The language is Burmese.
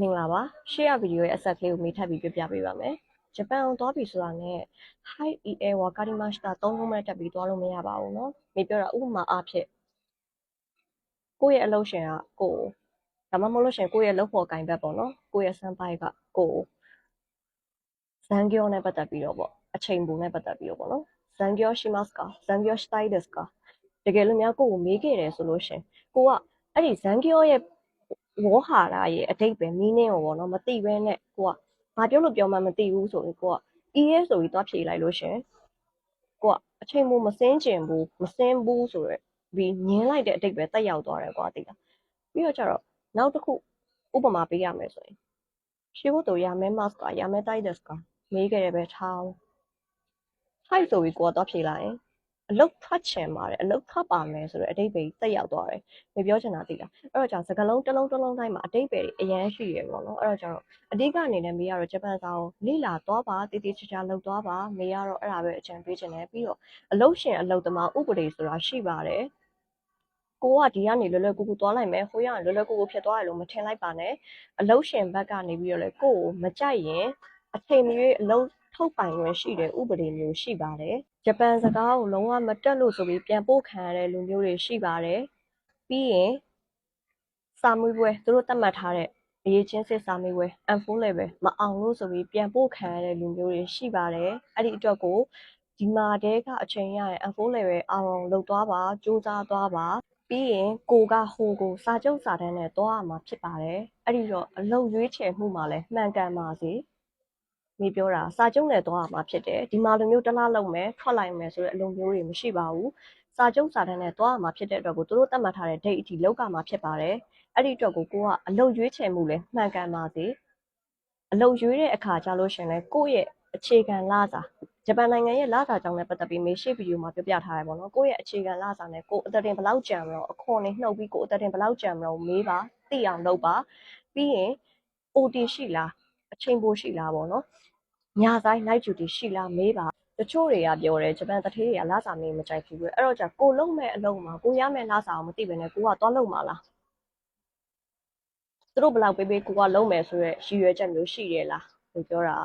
မင်္ဂလာပါရှေ့ရဗီဒီယိုရဲ့အဆက်ကလေးကိုမိထပ်ပြီးပြပြပေးပါမယ်ဂျပန်အောင်သွားပြီဆိုတာနဲ့ high EA ဝါကာဒီမတ်တာ၃လုံးမဲ့တက်ပြီးသွားလို့မရပါဘူးเนาะမိပြောတာဥပမာအဖြစ်ကိုယ့်ရဲ့အလုပ်ရှင်ကကိုယ်ဒါမှမဟုတ်လို့ရှင်ကိုယ့်ရဲ့လုပ်ဖို့အကင်ဘက်ပေါ့နော်ကိုယ့်ရဲ့စမ်းပိုက်ကကိုယ်ဇန်ကျော်နဲ့ပတ်သက်ပြီးတော့ပေါ့အချိန်ပုံနဲ့ပတ်သက်ပြီးတော့ပေါ့နော်ဇန်ကျော်ရှိမတ်ကဇန်ကျော်စတိုင်ဒက်စကတကယ်လို့များကိုယ့်ကိုမေးခဲ့တယ်ဆိုလို့ရှင်ကိုကအဲ့ဒီဇန်ကျော်ရဲ့ ဝေါ်ဟာရရဲ့အတိတ်ပဲမင်းနဲ့ရောပေါ့နော်မသိဘဲနဲ့ကိုကဘာပြောလို့ပြောမှမသိဘူးဆိုရင်ကိုက ES ဆိုပြီးသွားဖြေလိုက်လို့ရှင်ကိုကအချိန်မိုးမစင်းကျင်ဘူးမစင်းဘူးဆိုတော့ပြီးငင်းလိုက်တဲ့အတိတ်ပဲတက်ရောက်သွားတယ်ကွာတိတာပြီးတော့ကျတော့နောက်တစ်ခုဥပမာပေးရမယ်ဆိုရင်ရှေ့ဘုတ်တို့ရမဲမတ်စ်ကရမဲတိုက်ဒက်စ်ကမေးခဲ့ရပဲထားအောင်ဟိုက်ဆိုပြီးကိုကသွားဖြေလိုက်ရင် အလုတ်ထွက်ချင်ပါတယ်အလုတ်ထွက်ပါမယ်ဆိုတော့အတိတ်ပဲတက်ရောက်သွားတယ်မပြောချင်တာသိလားအဲ့တော့ကြောင့်စကလုံးတစ်လုံးတစ်လုံးတိုင်းမှာအတိတ်ပဲတွေအရန်ရှိရပေါ့နော်အဲ့တော့ကြောင့်အဓိကအနေနဲ့မေးရတော့ဂျပန်စာကိုလိလာသွားပါတည်တည်ချာချာလောက်သွားပါမေးရတော့အဲ့ဒါပဲအကြံပေးချင်တယ်ပြီးတော့အလုတ်ရှင်အလုတ်သမားဥပဒေဆိုတာရှိပါတယ်ကိုကဒီကနေလွယ်လွယ်ကူကူသွားလိုက်မယ်ဟိုရလွယ်လွယ်ကူကူဖြစ်သွားတယ်လို့မထင်လိုက်ပါနဲ့အလုတ်ရှင်ဘက်ကနေပြီးတော့လေကိုကိုမကြိုက်ရင်အချိန်မရွေးအလုတ်ထုတ်ပိုင်ခွင့်ရှိတဲ့ဥပဒေမျိုးရှိပါတယ် ဂျပန်စကားကိုလုံးဝမတက်လို့ဆိုပြီးပြန်ပို့ခံရတဲ့လူမျိုးတွေရှိပါတယ်ပြီးရင်စာမွေးပွဲသူတို့သတ်မှတ်ထားတဲ့အရေးချင်းစစ်စာမေးပွဲ M4 level မအောင်လို့ဆိုပြီးပြန်ပို့ခံရတဲ့လူမျိုးတွေရှိပါတယ်အဲ့ဒီအတွက်ကိုဒီမှာတဲကအချိန်ရရင် M4 level အောင်လုပ်သွားပါစူးစမ်းသွားပါပြီးရင်ကိုကဟိုကိုစာချုပ်စာတမ်းနဲ့သွားရမှာဖြစ်ပါတယ်အဲ့ဒီတော့အလုပ်ရွေးချယ်မှုမှာလည်းမှန်ကန်ပါစေ မိပြောတာစာချုပ်နဲ့သွားရမှာဖြစ်တယ်ဒီမှာလိုမျိုးတစ်လားလုံးမယ်ထွက်လိုက်မယ်ဆိုတဲ့အလုပ်မျိုးတွေမရှိပါဘူးစာချုပ်စာတမ်းနဲ့သွားရမှာဖြစ်တဲ့အတွက်ကိုသူတို့သတ်မှတ်ထားတဲ့ date အထိလောက်ကမှာဖြစ်ပါတယ်အဲ့ဒီအတွက်ကိုကိုကအလုပ်ရွေးချယ်မှုလည်းမှန်ကန်ပါစေအလုပ်ရွေးတဲ့အခါကျလို့ရှရင်လဲကိုယ့်ရဲ့အခြေခံလစာဂျပန်နိုင်ငံရဲ့လစာကြောင့်လည်းပတ်သက်ပြီးမေရှေ့ဗီဒီယိုမှာပြောပြထားရပါတော့။ကိုယ့်ရဲ့အခြေခံလစာနဲ့ကိုယ်အသက်တင်ဘယ်လောက်ကြံမလို့အခွန်တွေနှုတ်ပြီးကိုယ်အသက်တင်ဘယ်လောက်ကြံမလို့မေးပါသိအောင်လုပ်ပါပြီးရင် OT ရှိလား အချိန်ပိုရှိလားပေါ့နော်ညဆိုင် night duty ရှိလားမေးပါတချို့တွေကပြောတယ်ဂျပန်တထေးတွေကလစာမေးမကြိုက်ဘူးပဲအဲ့တော့じゃကိုလုံးမဲ့အလုံးမှာကိုရမဲ့လစာကိုမသိဘဲနဲ့ကိုကသွားလုံးမှာလားသူတို့ဘယ်လောက်ပေးပေးကိုကလုံးမယ်ဆိုရက်ရည်ရွယ်ချက်မျိုးရှိရလားလို့ပြောတာ